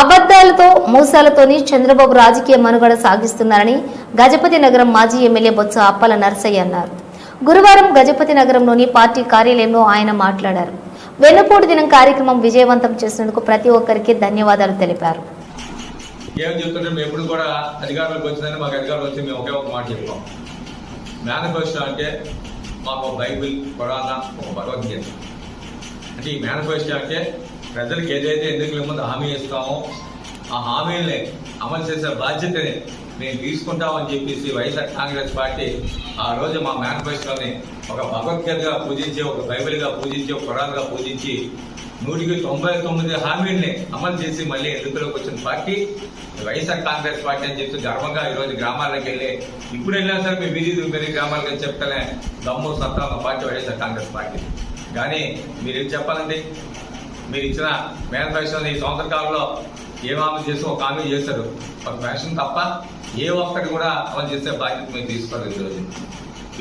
అబద్దాలతో మోసాలతోని చంద్రబాబు రాజకీయ మనుగడ సాగిస్తున్నారని గజపతి నగరం మాజీ ఎమ్మెల్యే బొత్స అప్పల నర్సయ్య అన్నారు. గురువారం గజపతి నగరంలోని పార్టీ కార్యాలయంలో ఆయన మాట్లాడారు. వెన్నుపోటు దినం కార్యక్రమం విజయవంతం చేసినందుకు ప్రతి ఒక్కరికి ధన్యవాదాలు తెలిపారు. ఏం చెప్తుంటే మేము ఎప్పుడు కూడా అధికారంలోకి వచ్చిందని మాకు అధికారులు వచ్చి మేము ఒకే ఒక మాట చెప్పాం మేనిఫెస్టో అంటే మాకు బైబిల్ పురాణ ఒక భగవద్గీత అంటే ఈ మేనిఫెస్టో అంటే ప్రజలకు ఏదైతే ఎన్నికల ముందు హామీ ఇస్తామో ఆ హామీల్ని అమలు చేసే బాధ్యతని మేము తీసుకుంటామని చెప్పేసి వైఎస్ఆర్ కాంగ్రెస్ పార్టీ ఆ రోజు మా మేనిఫెస్టోని ఒక భగవద్గీతగా పూజించి ఒక బైబిల్గా పూజించి ఒక పురాణగా పూజించి నూటికి తొంభై తొమ్మిది హామీల్ని అమలు చేసి మళ్ళీ ఎన్నికలోకి వచ్చిన పార్టీ వైఎస్ఆర్ కాంగ్రెస్ పార్టీ అని చెప్పి గర్వంగా ఈరోజు గ్రామాలకు వెళ్ళి ఇప్పుడు వెళ్ళినా సరే మీ వీధి మీరు గ్రామాలకు అని చెప్తానే దమ్ము సత్తా పార్టీ వైఎస్ఆర్ కాంగ్రెస్ పార్టీ. కానీ మీరు ఏం చెప్పాలండి? మీరు ఇచ్చిన మేనిఫెస్టోని ఈ సంవత్సర కాలంలో ఏం అమలు చేసి ఒక హామీ చేశారు? ఒక పెన్షన్ తప్ప ఏ ఒక్కటి కూడా అమలు చేసే బాధ్యత మీరు తీసుకోలేదు ఈరోజు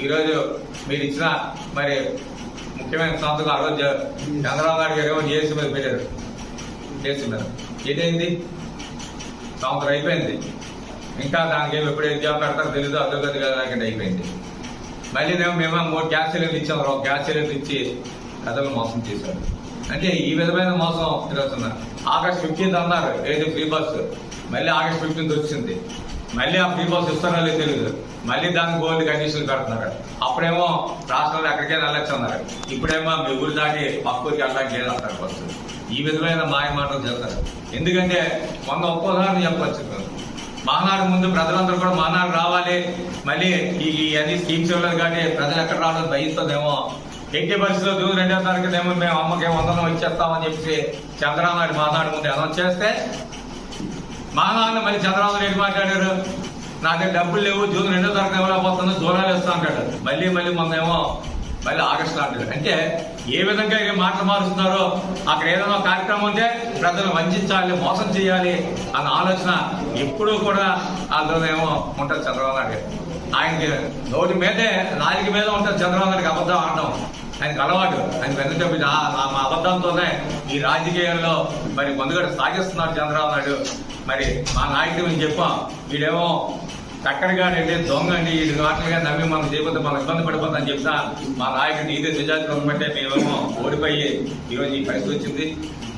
ఈరోజు మీరు ఇచ్చిన మరి ముఖ్యమైన సంస్థకు ఆ రోజు చంద్రబాబు నాయుడు గారు ఏమో చేసి మీద పెట్టారు. చేస్తున్నారు ఏదైంది సంవత్సరం అయిపోయింది. ఇంకా దానికి ఏమి ఎప్పుడు ఎగ్జామ్ పెడతారో తెలీదు అదొకటి కదా అయిపోయింది. మళ్ళీ మేము మేము మూడు గ్యాస్ సిలిండర్లు ఇచ్చాం. గ్యాస్ సిలిండర్ ఇచ్చి కథలు మోసం చేశారు. అంటే ఈ విధమైన మోసం తిరుగుతున్నారు. ఆగస్ట్ ఫిఫ్టీన్త్ అన్నారు ఏది ఫ్రీ బస్? మళ్ళీ ఆగస్ట్ ఫిఫ్టీన్త్ వచ్చింది. మళ్ళీ ఆ ఫ్రీ బస్ ఇస్తారో లేదో తెలియదు మళ్ళీ దానికి గోల్డ్ కండిషన్లు పెడుతున్నారు అప్పుడేమో రాష్ట్రంలో ఎక్కడికైనా వెళ్ళొచ్చు అన్నారు. ఇప్పుడేమో మీ ఊరు దాటి పక్కూరికి వెళ్ళడానికి వెళ్ళారు అంటారు బస్సు. ఈ విధమైన మాయ మాటలు చేస్తారు. ఎందుకంటే మొన్న ఒక్కోసారి చెప్పచ్చు మహానాడు ముందు ప్రజలందరూ కూడా మహానాడు రావాలి. మళ్ళీ ఈ అన్ని స్కీమ్స్ ఇవ్వలేదు కానీ ప్రజలు ఎక్కడ రావడం భయిస్తుందేమో ఎట్టి పరిస్థితుల్లో జూన్ రెండో ఏమో మేము అమ్మకి వందనం ఇచ్చేస్తామని చెప్పి చంద్రబాబు నాయుడు మహానాడు ముందు అనౌన్స్ చేస్తే మహానాడు మళ్ళీ చంద్రబాబు నాయుడు మాట్లాడారు? నా దగ్గర డబ్బులు లేవు జూన్ రెండో తారీఖు ఇవ్వలేకపోతుంది దూరాలు వేస్తా అంటాడు. మళ్ళీ మళ్ళీ మొన్నేమో మళ్ళీ ఆగస్టు అంటాడు. అంటే ఏ విధంగా మాటలు మారుస్తున్నారో అక్కడ ఏదైనా కార్యక్రమం ఉంటే ప్రజలు వంచాలి మోసం చేయాలి అన్న ఆలోచన ఎప్పుడూ కూడా అందులోనేమో ఉంటుంది చంద్రబాబు నాయుడు ఆయనకి నోటి మీదే నాలుగు మీద ఉంటుంది చంద్రబాబు గారికి అబద్ధం ఆడడం. ఆయనకు అలవాటు. ఆయన పెద్ద చెప్పి మా అబద్ధంతోనే ఈ రాజకీయాల్లో మరి ముందుగడ సాగిస్తున్నాడు చంద్రబాబు నాయుడు. మరి మా నాయకుడు మేము చెప్పాం వీడేమో చక్కడిగా అంటే దొంగ అండి మాటలుగా నమ్మి మనం చేయకపోతే మనం ఇబ్బంది పడిపోతుందని చెప్తా మా నాయకుడు ఇదే నిజాయితీ బట్టే మేమేమో ఓడిపోయి ఈరోజు ఈ పరిస్థితి వచ్చింది.